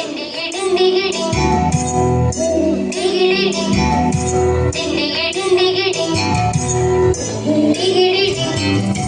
Thank you.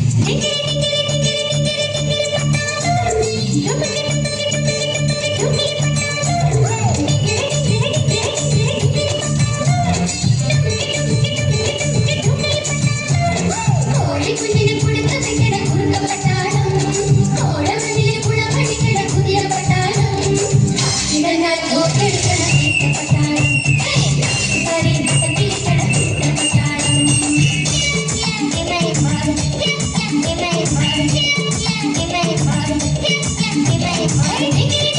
Did くじき